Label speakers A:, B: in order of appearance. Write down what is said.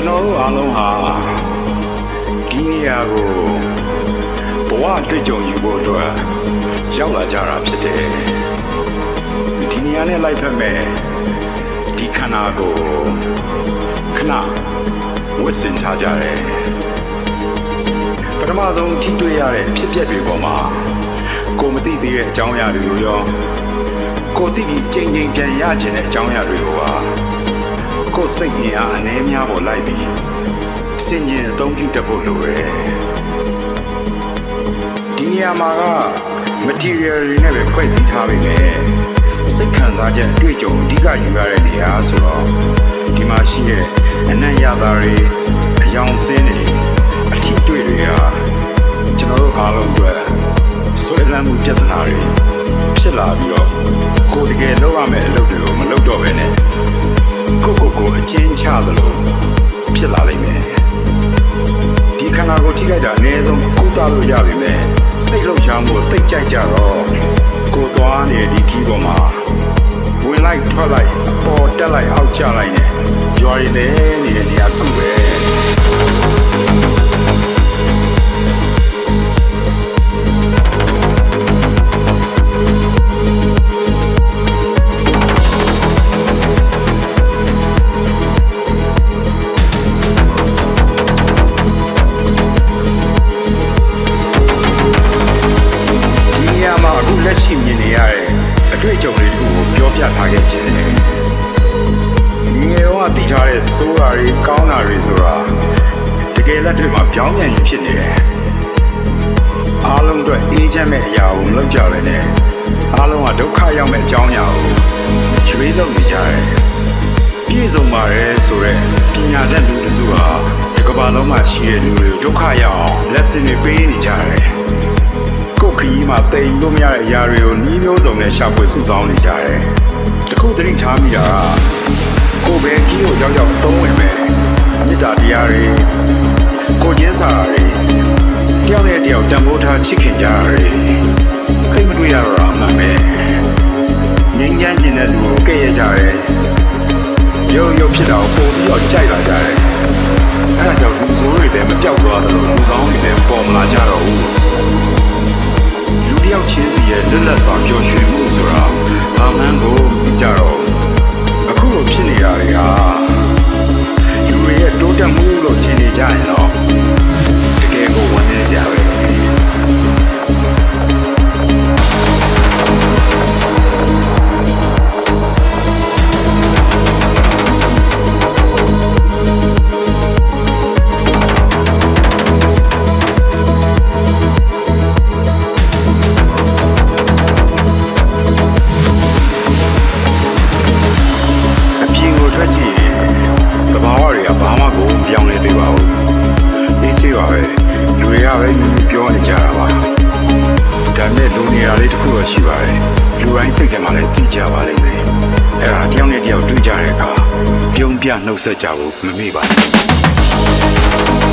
A: ကျွန်တော်တို့အားလုံးဟာဒီနေရာကိုဘဝတွေ့ကြုံယူဖို့အတွက်ရောက်လာကြတာဖြစ်တယ်ဒီနေရာနဲ့လိုက်ဖက်မဲ့ဒီခန္ဓာကိုခဏဝတ်ဆင်ထားကြတယ်ပထမဆုံးထိတွေ့ရတဲ့ဖြစ်ပျက်တွေပေါ်မှာကိုမသိသေးတဲ့အကြောင်းအရာတွေကိုရောကိုသိပြီးအချိန်ချင်းပြန်ရခြင်းတဲ့အကြောင်းအရာတွေကိုပါ ကိုယ်စိတ်အင်အားအနည်းများပေါ်လိုက်ပြီးစင်ကျင်အသုံးပြုတတ်ဖို့လိုတယ်ဒီနေရာမှာက material တွေနဲ့ပဲဖွဲ့စည်းထားပေမဲ့စိတ်ခံစားချက်အတွေ့အကြုံအဓိကယူရတဲ့နေရာဆိုတော့ဒီမှာရှိတဲ့အနံ့ရတာတွေအယောင်ဆင်းတွေအထီးတွေ့တွေကကျွန်တော်တို့အားလုံးအတွက်ဆွဲလန်းမှုပြဿနာတွေဖြစ်လာပြီးတော့ကိုယ်တကယ်လုပ်ရမယ့်အလုပ်တွေကိုမလုပ်တော့ဘဲနဲ့ ကိုယ့်ကိုယ်ကိုအချင်းချသလိုဖြစ်လာလိမ့်မယ်ဒီခန္ဓာကိုယ်ထိခိုက်တာအနည်းဆုံးကုသလို့ရပြီမဲ့စိတ်လှုပ်ရှားမှုကိုသိပ်ကြိုက်ကြတော့ကိုယ်သွားနေတဲ့ဒီခီးပေါ်မှာဝင်လိုက်ထွက်လိုက်ပေါ်တက်လိုက်အောက်ကျလိုက်နေရွာရည်လည်းနေတဲ့နေရာသူ့ပဲ တဲ့စိုးတာတွေကောင်းတာတွေဆိုတာတကယ်လက်တွေ့မှာပြောင်းပြန်ရင်ဖြစ်နေတယ်အားလုံးအတွက်အေးချမ်းမဲ့အရာကိုမလုပ်ကြပဲနဲ့အားလုံးကဒုက္ခရောက်မဲ့အကြောင်းအရာကိုရွေးလုပ်နေကြတယ်ပြည့်စုံပါတယ်ဆိုတော့ပညာတတ်လူတစ်စုဟာဒီကမ္ဘာလုံးမှာရှိတဲ့လူတွေကိုဒုက္ခရောက်အောင် lesson တွေပေးနေကြတယ်ကိုယ်ခရီးမှာတိမ်လို့မရတဲ့အရာတွေကိုနှီးမျိုးစုံနဲ့ရှာဖွေစုဆောင်းနေကြတယ်။တခုသတိထားမိတာက ကိုယ်ပဲကြီးကိုရောက်ရောက်သုံးဝင်ပဲမေတ္တာတရားတွေကိုချင်းစာတွေတယောက်နဲ့တယောက်တန်ဖိုးထားချစ်ခင်ကြရတယ်။ခိတ်မတွေ့ရတော့တာအမှန်ပဲ။ငြိမ်းချမ်းခြင်းတဲ့လူကိုကဲ့ရဲ့ကြတယ်။ရုပ်ရုပ်ဖြစ်တာကိုပိုပြီးတော့ကြိုက်လာကြတယ်။အဲဒါကြောင့်လူဆိုးတွေလည်းမပြောက်သွားသလိုလူကောင်းတွေလည်းပေါ်မလာကြ လို့ ရှိပါတယ်။လူတိုင်းစိတ်ထဲမှာလည်းသိကြပါလိမ့်မယ်။အဲ့ဒါတယောက်နဲ့တယောက်တွေ့ကြတဲ့အခါပြုံးပြနှုတ်ဆက်ကြဖို့မမေ့ပါဘူး